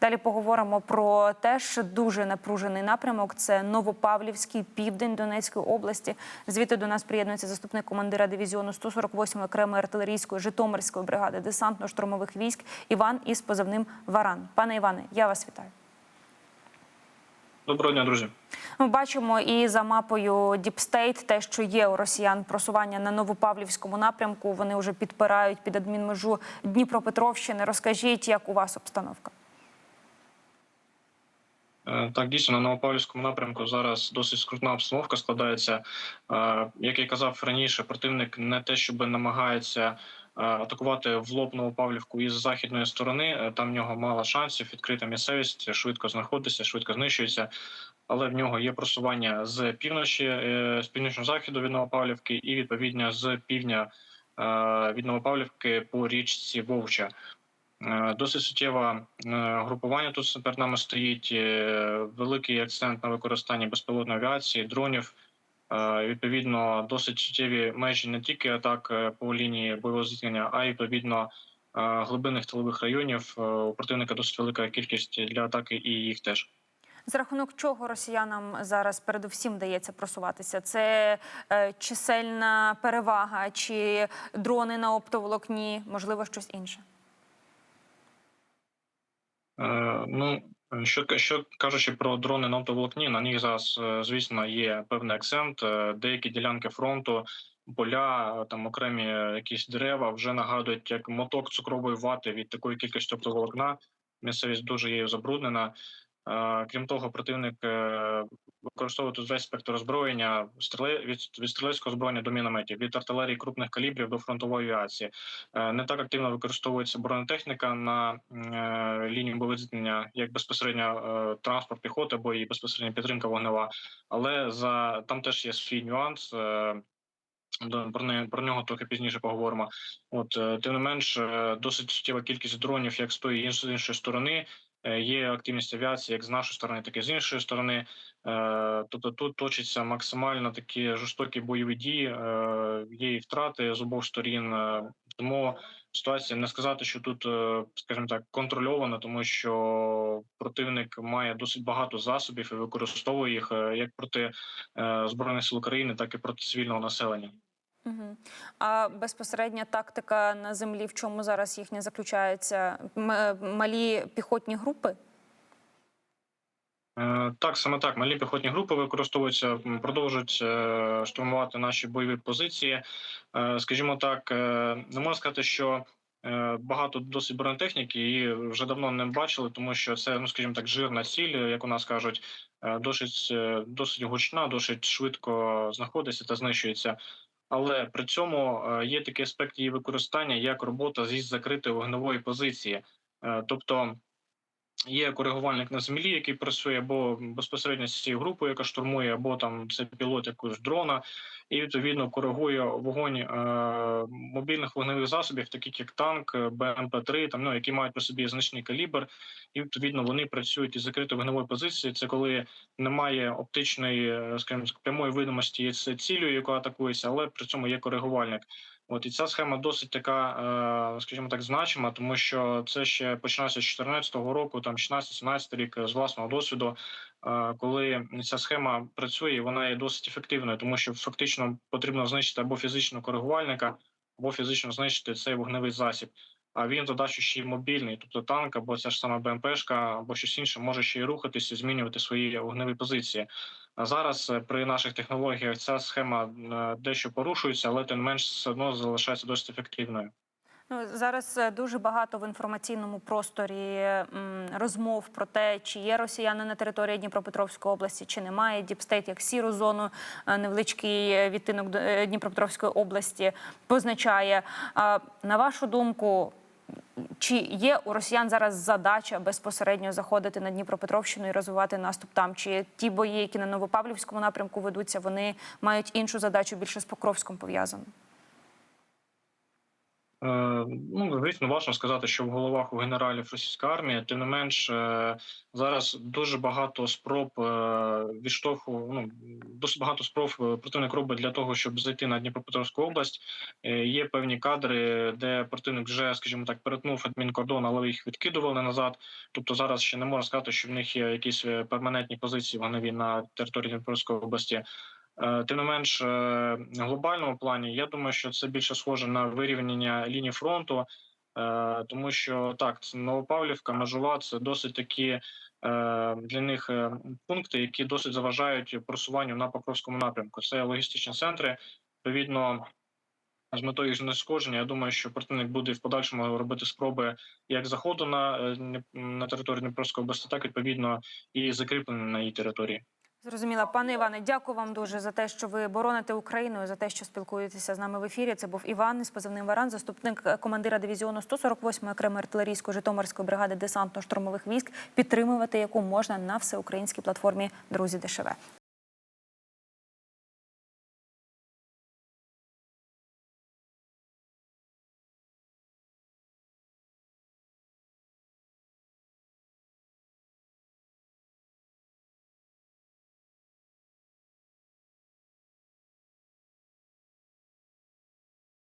Далі поговоримо про теж дуже напружений напрямок. Це Новопавлівський південь Донецької області. Звідти до нас приєднується заступник командира дивізіону 148-ї окремої артилерійської Житомирської бригади десантно-штурмових військ Іван із позивним Варан. Пане Іване, я вас вітаю. Доброго дня, друзі. Ми бачимо і за мапою State те, що є у росіян просування на Новопавлівському напрямку. Вони вже підпирають під адмінмежу Дніпропетровщини. Розкажіть, як у вас обстановка? Е, Так, дійсно на Новопавлівському напрямку зараз досить скрутна обстановка складається. Е, Як я казав раніше, противник не те, щоб намагається е, атакувати в лоб Новопавлівку із західної сторони. Там в нього мало шансів. Відкрита місцевість швидко знаходиться, швидко знищується. Але в нього є просування з півночі, з північного заходу від Новопавлівки, і відповідно з півдня від Новопавлівки по річці Вовча. Е, Досить суттєве групування тут перед нами стоїть. е, Великий акцент на використанні безпілотної авіації, дронів. Е, Відповідно, досить суттєві межі не тільки атак по лінії бойового зіткнення, а й відповідно глибинних тилових районів. У противника досить велика кількість для атаки, і їх теж. За рахунок чого росіянам зараз передусім вдається просуватися? Це чисельна перевага чи дрони на оптоволокні, можливо, щось інше? Е, Ну що, що кажучи про дрони на автоволокні, на них зараз, е, звісно, є певний акцент. Е, Деякі ділянки фронту, поля, е, там окремі е, якісь дерева вже нагадують як моток цукрової вати від такої кількості оптоволокна. Місцевість дуже є забруднена. Е, Крім того, противник е, використовує тут весь спектр озброєння від, стрілецького озброєння до мінометів, від артилерії крупних калібрів до фронтової авіації. Е, Не так активно використовується бронетехніка на лінії бойового як безпосередньо транспорт піхоти або і безпосередньо підтримка вогнева. Але за там теж є свій нюанс. Про не про нього трохи пізніше поговоримо. От тим не менш, досить суттєва кількість дронів, як з тої іншої сторони. Е, Є активність авіації як з нашої сторони, так і з іншої сторони. Е, Тобто тут точаться максимально такі жорстокі бойові дії. е, Є і втрати з обох сторін. Тому ситуація не сказати, що тут, скажімо так, контрольована, тому що противник має досить багато засобів і використовує їх як проти збройних сил України, так і проти цивільного населення. А безпосередня тактика на землі, в чому зараз їхня заключається? М- малі піхотні групи? Е, Так, саме так. Малі піхотні групи використовуються, продовжують е, штурмувати наші бойові позиції. Е, Скажімо так, е, не можна сказати, що е, багато досить бронетехніки її вже давно не бачили, тому що це, ну скажімо так, жирна ціль, як у нас кажуть, е, досить, е, досить гучна, досить швидко знаходиться та знищується. Але при цьому е, є такий аспект її використання, як робота зі закритої вогневої позиції, Е, тобто. Є коригувальник на землі, який працює або безпосередньо з цією групою, яка штурмує, або там це пілот якогось дрона, і відповідно коригує вогонь е, мобільних вогневих засобів, таких як танк, БМП-3, там ну які мають по собі значний калібр, і відповідно вони працюють із закритої вогневої позиції. Це коли немає оптичної, е, скажімо, прямої видимості з цілею, яка атакується, але при цьому є коригувальник. От і ця схема досить така, е, скажімо так, значима, тому що це ще починається з 2014 року, там 16-17 рік е, з власного досвіду, е, коли ця схема працює, вона є досить ефективною, тому що фактично потрібно знищити або фізичного коригувальника, або фізично знищити цей вогневий засіб. А він задачу ще й мобільний, тобто танк, або ця ж сама БМПшка, або щось інше, може ще й рухатися, змінювати свої вогневі позиції. А зараз е, при наших технологіях ця схема е, дещо порушується, але тим менш все одно залишається досить ефективною. Ну зараз е, дуже багато в інформаційному просторі розмов про те, чи є росіяни на території Дніпропетровської області, чи немає Діпстейт як сіру зону, невеличкий відтинок Дніпропетровської області позначає. На вашу думку, чи є у росіян зараз задача безпосередньо заходити на Дніпропетровщину і розвивати наступ там? Чи ті бої, які на Новопавлівському напрямку ведуться, вони мають іншу задачу більше з Покровськом пов'язану? Е, Ну, звісно, важко сказати, що в головах у генералів російської армії, тим не менш, е, зараз дуже багато спроб е, відштовху. Ну досить багато спроб е, противник робить для того, щоб зайти на Дніпропетровську область. Е, Є певні кадри, де противник вже, скажімо так, перетнув адмінкордон, але їх відкидували назад. Тобто зараз ще не можна сказати, що в них є якісь е, перманентні позиції вогневі на території Дніпропетровської області. Тим не менш, глобальному плані я думаю, що це більше схоже на вирівняння лінії фронту, тому що так, це Новопавлівка, Межова це досить такі е, для них е, пункти, які досить заважають просуванню на Покровському напрямку. Це логістичні центри. Відповідно, з метою їх знешкодження, я думаю, що противник буде в подальшому робити спроби як заходу на, е, на територію Дніпровської області, так відповідно і закріплення на її території. Зрозуміла, пане Іване, дякую вам дуже за те, що ви бороните Україну, за те, що спілкуєтеся з нами в ефірі. Це був Іван з позивним Варан, заступник е, командира дивізіону 148-ї окремої артилерійської Житомирської бригади десантно-штурмових військ, підтримувати яку можна на всеукраїнській платформі Друзі ДШВ.